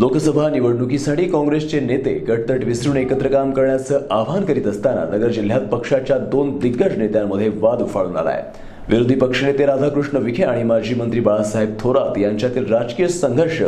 लोकसभा निवडणुकीसाठी काँग्रेसचे नेते गटतट विसरून एकत्र काम करण्याचं आवाहन करीत असताना नगर जिल्ह्यात पक्षाच्या दोन दिग्गज नेत्यांमध्ये वाद उफाळून आलाय. विरोधी पक्षनेते राधाकृष्ण विखे आणि माजी मंत्री बाळासाहेब थोरात यांच्यातील राजकीय संघर्ष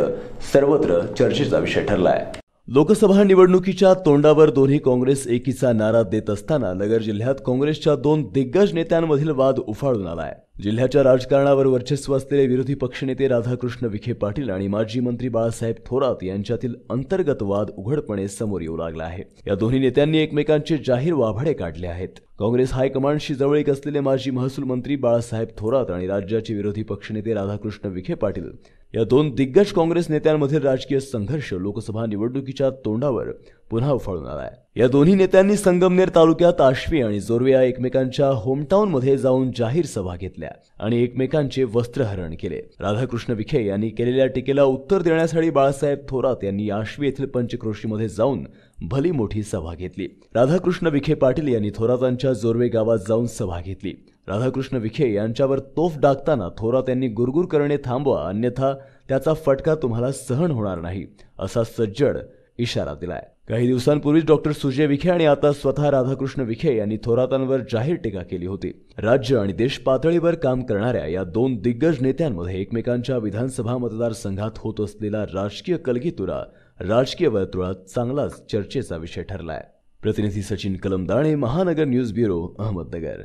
सर्वत्र चर्चेचा विषय ठरलाय. लोकसभा निवडणुकीच्या तोंडावर दोन्ही काँग्रेस एकीचा नारा देत असताना नगर जिल्ह्यात काँग्रेसच्या दोन दिग्गज नेत्यांमधील वाद उफाळून आलाय. जिल्ह्याच्या राजकारणावर वर्चस्व असलेले विरोधी पक्षनेते राधाकृष्ण विखे पाटील आणि माजी मंत्री बाळासाहेब थोरात यांच्यातील अंतर्गत वाद उघडपणे समोर येऊ लागला आहे. या दोन्ही नेत्यांनी एकमेकांचे जाहीर वाभाडे काढले आहेत. काँग्रेस हायकमांडशी जवळीक असलेले माजी महसूल मंत्री बाळासाहेब थोरात आणि राज्याचे विरोधी पक्षनेते राधाकृष्ण विखे पाटील या दोन दिग्गज काँग्रेस नेत्यांमधील राजकीय संघर्ष लोकसभा निवडणुकीच्या तोंडावर पुन्हा उफाळून आलाय. या दोन्ही नेत्यांनी संगमनेर तालुक्यात आश्वी आणि जोरवे या एकमेकांच्या होमटाऊन मध्ये जाऊन जाहीर सभा घेतल्या आणि एकमेकांचे वस्त्रहरण केले. राधाकृष्ण विखे यांनी केलेल्या टीकेला उत्तर देण्यासाठी बाळासाहेब थोरात यांनी आश्वी येथील पंचक्रोशीमध्ये जाऊन भली मोठी सभा घेतली. राधाकृष्ण विखे पाटील यांनी थोरातांच्या जोरवे गावात जाऊन सभा घेतली. राधाकृष्ण विखे यांच्यावर तोफ डागताना थोरात यांनी गुरगुर करणे थांबवा अन्यथा त्याचा फटका तुम्हाला सहन होणार नाही असा सज्जड इशारा दिलाय. काही दिवसांपूर्वीच डॉक्टर सुजय विखे आणि आता स्वतः राधाकृष्ण विखे यांनी थोरातांवर जाहीर टीका केली होती. राज्य आणि देश पातळीवर काम करणाऱ्या या दोन दिग्गज नेत्यांमध्ये एकमेकांच्या विधानसभा मतदारसंघात होत असलेला राजकीय कलगीतुरा राजकीय वर्तुळात चांगलाच चर्चेचा विषय ठरलाय. प्रतिनिधी सचिन कलमदाणे महानगर न्यूज ब्युरो अहमदनगर.